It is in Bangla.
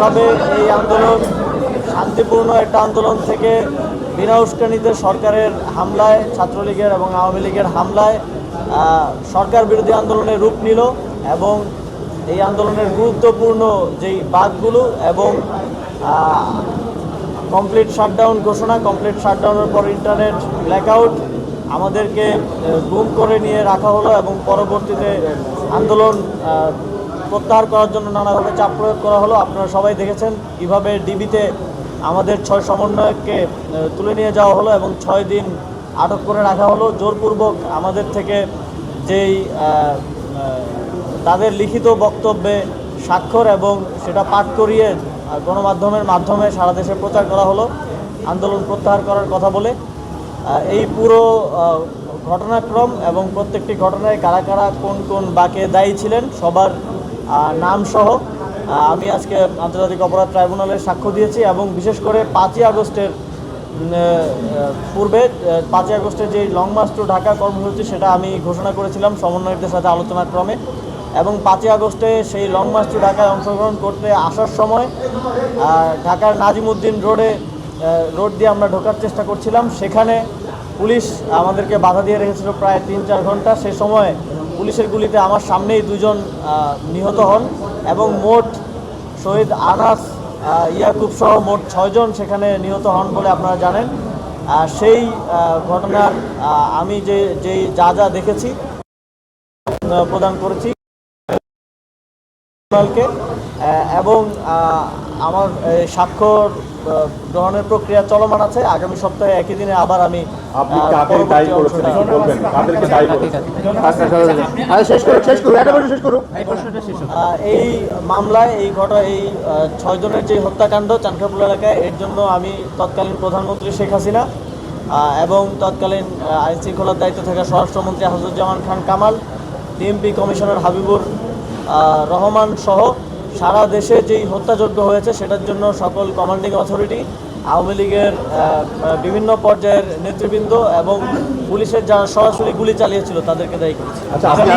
যেভাবে এই আন্দোলন শান্তিপূর্ণ একটা আন্দোলন থেকে বিনা উস্কানিতে সরকারের হামলায়, ছাত্রলীগের এবং আওয়ামী লীগের হামলায় সরকার বিরোধী আন্দোলনের রূপ নিল এবং এই আন্দোলনের গুরুত্বপূর্ণ যেই বাদগুলো এবং কমপ্লিট শাটডাউন ঘোষণা কমপ্লিট শাটডাউনের পর ইন্টারনেট ব্ল্যাকআউট আমাদেরকে গুম করে নিয়ে রাখা হলো এবং পরবর্তীতে আন্দোলন প্রত্যাহার করার জন্য নানাভাবে চাপ প্রয়োগ করা হলো। আপনারা সবাই দেখেছেন কীভাবে ডিবিতে আমাদের ছয় সমন্বয়ককে তুলে নিয়ে যাওয়া হলো এবং ছয় দিন আটক করে রাখা হলো। জোরপূর্বক আমাদের থেকে যেই তাদের লিখিত বক্তব্যে স্বাক্ষর এবং সেটা পাঠ করিয়ে গণমাধ্যমের মাধ্যমে সারা দেশে প্রচার করা হলো, আন্দোলন প্রত্যাহার করার কথা বলে এই পুরো ঘটনাক্রম এবং প্রত্যেকটি ঘটনায় কারা কারা কোন কোন বাকে দায়ী ছিলেন সবার নামসহ আমি আজকে আন্তর্জাতিক অপরাধ ট্রাইব্যুনালে সাক্ষ্য দিয়েছি এবং বিশেষ করে পাঁচই আগস্টের পূর্বে পাঁচই আগস্টের যে লং মার্চ টু ঢাকা কর্মসূচি, সেটা আমি ঘোষণা করেছিলাম সমন্বয়কদের সাথে আলোচনাক্রমে। এবং পাঁচই আগস্টে সেই লং মার্চ টু ঢাকায় অংশগ্রহণ করতে আসার সময় ঢাকার নাজিমুদ্দিন রোডে রোড দিয়ে আমরা ঢোকার চেষ্টা করছিলাম। সেখানে পুলিশ আমাদেরকে বাধা দিয়ে রেখেছিল প্রায় তিন চার ঘণ্টা। সে সময় পুলিশের গুলিতে আমার সামনেই দুজন নিহত হন এবং মোট শহীদ আনাস ইয়াকুব সহ মোট ছয়জন সেখানে নিহত হন বলে আপনারা জানেন। সেই ঘটনার আমি যে যেই যা যা দেখেছি প্রদান করেছি। ট্রাইব্যুনালকে এবং আমার এই স্বাক্ষর গ্রহণের প্রক্রিয়া চলমান আছে। আগামী সপ্তাহে একই দিনে আবার আমি এই মামলায় এই ঘটনা এই ছয়জনের যে হত্যাকাণ্ড চানখাপুর এলাকায় এর জন্য আমি তৎকালীন প্রধানমন্ত্রী শেখ হাসিনা এবং তৎকালীন আইন শৃঙ্খলার দায়িত্বে থাকা স্বরাষ্ট্রমন্ত্রী হাজুজ্জামান খান কামাল ডিএমপি কমিশনার হাবিবুর রহমান সহ সারা দেশে যেই হত্যাযজ্ঞ হয়েছে, সেটার জন্য সকল কমান্ডিং অথরিটি আওয়ামী লীগের বিভিন্ন পর্যায়ের নেতৃবৃন্দ এবং পুলিশের যারা সরাসরি গুলি চালিয়েছিল, তাদেরকে দায়ী করেছে। আচ্ছা